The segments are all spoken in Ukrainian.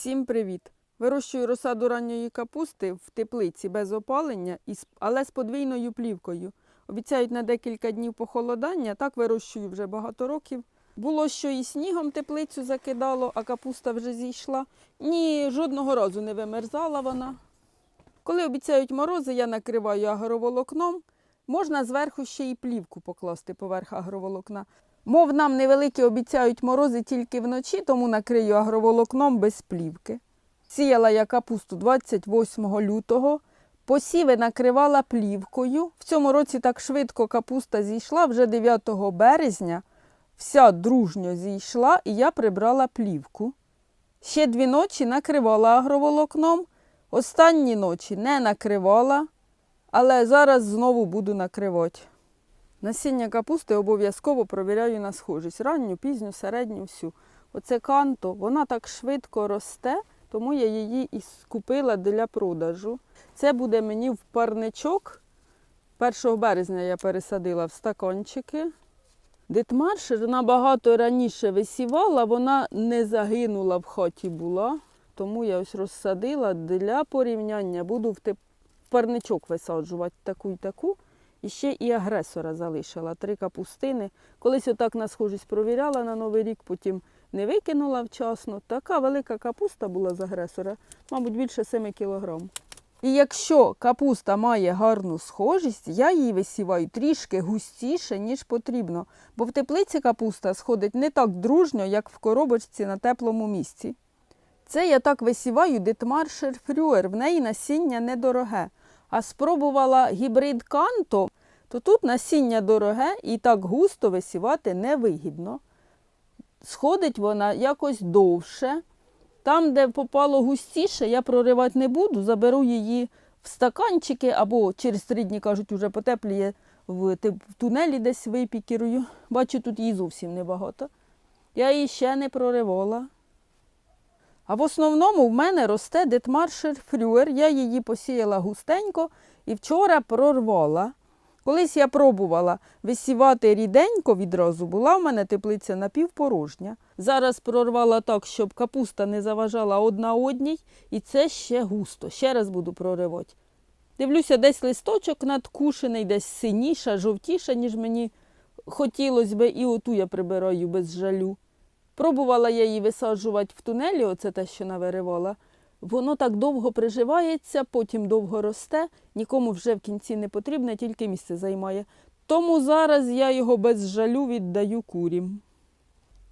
Всім привіт! Вирощую розсаду ранньої капусти в теплиці без опалення, але з подвійною плівкою. Обіцяють на декілька днів похолодання, так вирощую вже багато років. Було, що і снігом теплицю закидало, а капуста вже зійшла. Ні, жодного разу не вимерзала вона. Коли обіцяють морози, я накриваю агроволокном. Можна зверху ще й плівку покласти поверх агроволокна. Мов нам невеликі обіцяють морози тільки вночі, тому накрию агроволокном без плівки. Сіяла я капусту 28 лютого. Посіви накривала плівкою. В цьому році так швидко капуста зійшла вже 9 березня. Вся дружньо зійшла, і я прибрала плівку. Ще дві ночі накривала агроволокном. Останні ночі не накривала, але зараз знову буду накривати. Насіння капусти обов'язково провіряю на схожість. Ранню, пізню, середню, всю. Оце канто, вона так швидко росте, тому я її і скупила для продажу. Це буде мені в парничок. 1 березня я пересадила в стаканчики. Дитмаршер набагато раніше висівала, вона не загинула в хаті була, тому я ось розсадила для порівняння. Буду в парничок висаджувати таку і таку. І ще і агресора залишила три капустини. Колись отак на схожість провіряла на Новий рік, потім не викинула вчасно. Така велика капуста була з агресора, мабуть, більше 7 кілограм. І якщо капуста має гарну схожість, я її висіваю трішки густіше, ніж потрібно, бо в теплиці капуста сходить не так дружньо, як в коробочці на теплому місці. Це я так висіваю Дитмаршер Фрюер, в неї насіння недороге. А спробувала гібрид канто, то тут насіння дороге і так густо висівати невигідно. Сходить вона якось довше. Там, де попало густіше, я проривати не буду, заберу її в стаканчики або через три дні, кажуть, вже потепліє в тунелі десь випікірую. Бачу, тут її зовсім небагато. Я її ще не проривала. А в основному в мене росте Детмаршер Фрюер. Я її посіяла густенько і вчора прорвала. Колись я пробувала висівати ріденько відразу, була в мене теплиця напівпорожня. Зараз прорвала так, щоб капуста не заважала одна одній, і це ще густо. Ще раз буду проривати. Дивлюся, десь листочок надкушений, десь синіша, жовтіша, ніж мені хотілося би, і оту я прибираю без жалю. Пробувала я її висаджувати в тунелі, оце те, що навиривала. Воно так довго приживається, потім довго росте, нікому вже в кінці не потрібне, тільки місце займає. Тому зараз я його без жалю віддаю курім.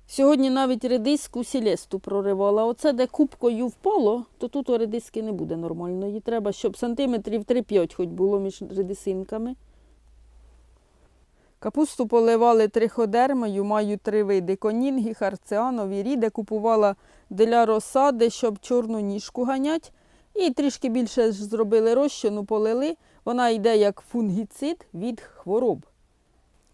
Сьогодні навіть редиску сілесту проривала. Оце де кубкою впало, то тут у редиски не буде нормально. Її треба, щоб сантиметрів 3-5 хоч було між редисинками. Капусту поливали триходермою, маю три види конінги, харціанові, ріде купувала для розсади, щоб чорну ніжку ганять. І трішки більше зробили розчину, полили. Вона йде як фунгіцид від хвороб.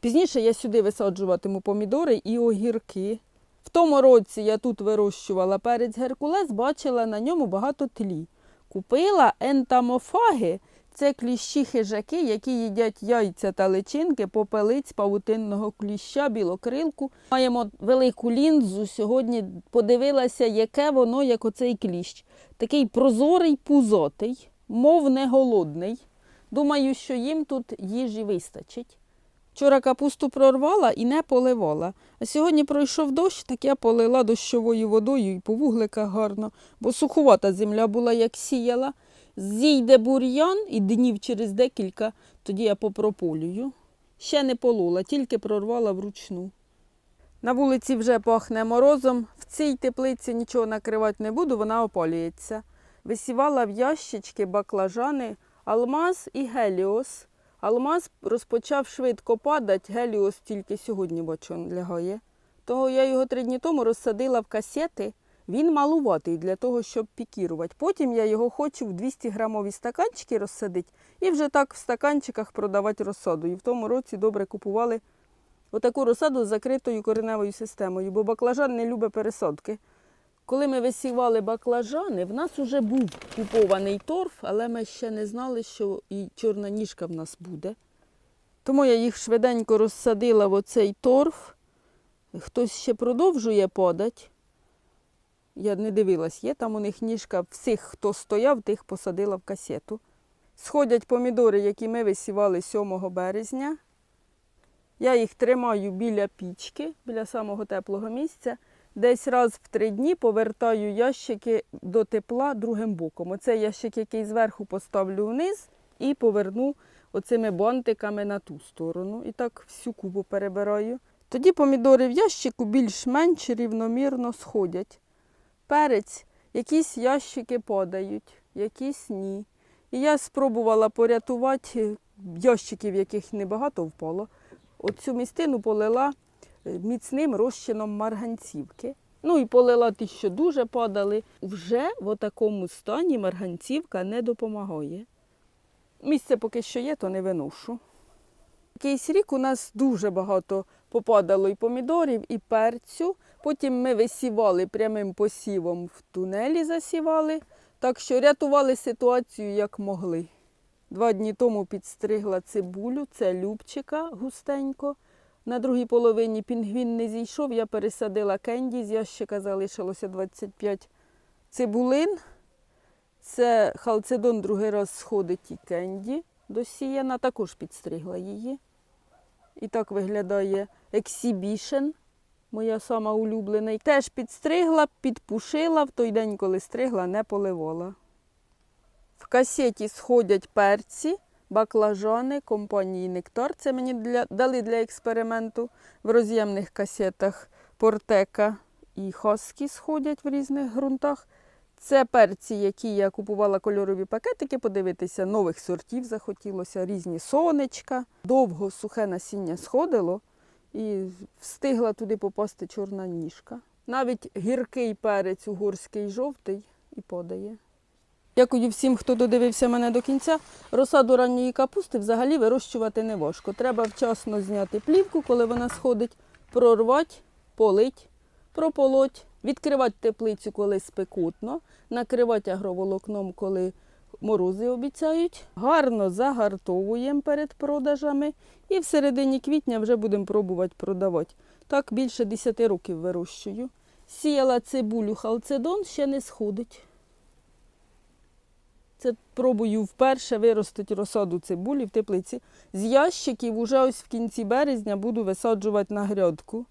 Пізніше я сюди висаджуватиму помідори і огірки. В тому році я тут вирощувала перець Геркулес, бачила на ньому багато тлі. Купила ентамофаги. Це кліщі хижаки, які їдять яйця та личинки, попелиць павутинного кліща, білокрилку. Маємо велику лінзу. Сьогодні подивилася, яке воно, як оцей кліщ. Такий прозорий, пузотий, мов не голодний. Думаю, що їм тут їжі вистачить. Вчора капусту прорвала і не поливала. А сьогодні пройшов дощ, так я полила дощовою водою і по вугликах гарно, бо суховата земля була, як сіяла. Зійде бур'ян і днів через декілька, тоді я попрополюю. Ще не полола, тільки прорвала вручну. На вулиці вже пахне морозом. В цій теплиці нічого накривати не буду, вона опалюється. Висівала в ящички баклажани, алмаз і геліос. Алмаз розпочав швидко падати, геліос тільки сьогодні бачу лягає. Того я його три дні тому розсадила в касети. Він малуватий для того, щоб пікірувати. Потім я його хочу в 200 грамові стаканчики розсадити і вже так в стаканчиках продавати розсаду. І в тому році добре купували отаку розсаду з закритою кореневою системою, бо баклажан не любить пересадки. Коли ми висівали баклажани, в нас вже був купований торф, але ми ще не знали, що і чорна ніжка в нас буде. Тому я їх швиденько розсадила в оцей торф. Хтось ще продовжує подати. Я не дивилась, є там у них ніжка. Всіх, хто стояв, тих посадила в касету. Сходять помідори, які ми висівали 7 березня. Я їх тримаю біля пічки, біля самого теплого місця. Десь раз в три дні повертаю ящики до тепла другим боком. Оце ящик, який зверху поставлю вниз і поверну оцими бантиками на ту сторону. І так всю кубу перебираю. Тоді помідори в ящику більш-менш рівномірно сходять. Перець, якісь ящики подають, якісь ні. І я спробувала порятувати ящики, в яких небагато впало. Оцю містину полила е, міцним розчином марганцівки. Ну і полила ті, що дуже падали. Вже в такому стані марганцівка не допомагає. Місце поки що є, то не виношу. Якийсь рік у нас дуже багато попадало і помідорів, і перцю. Потім ми висівали прямим посівом в тунелі, засівали, так що рятували ситуацію як могли. Два дні тому підстригла цибулю, це любчика густенько. На другій половині пінгвін не зійшов, я пересадила кенді, з ящика залишилося 25 цибулин. Це халцедон другий раз сходить і кенді досіяна, також підстригла її. І так виглядає ексібішен, моя сама улюблена. Теж підстригла, підпушила в той день, коли стригла, не поливала. В касеті сходять перці, баклажани компанії Нектар. Це мені для, дали для експерименту. В роз'ємних касетах портека і хоскі сходять в різних ґрунтах. Це перці, які я купувала кольорові пакетики, подивитися нових сортів захотілося, різні сонечка. Довго сухе насіння сходило і встигла туди попасти чорна ніжка. Навіть гіркий перець угорський жовтий і подає. Дякую всім, хто додивився мене до кінця. Розсаду ранньої капусти взагалі вирощувати не важко. Треба вчасно зняти плівку, коли вона сходить, прорвати, полить, прополоть, відкривати теплицю, коли спекутно, накривати агроволокном, коли морози обіцяють. Гарно загартовуємо перед продажами і в середині квітня вже будемо пробувати продавати. Так більше 10 років вирощую. Сіяла цибулю халцедон, ще не сходить. Це пробую вперше виростити розсаду цибулі в теплиці. З ящиків уже ось в кінці березня буду висаджувати на грядку.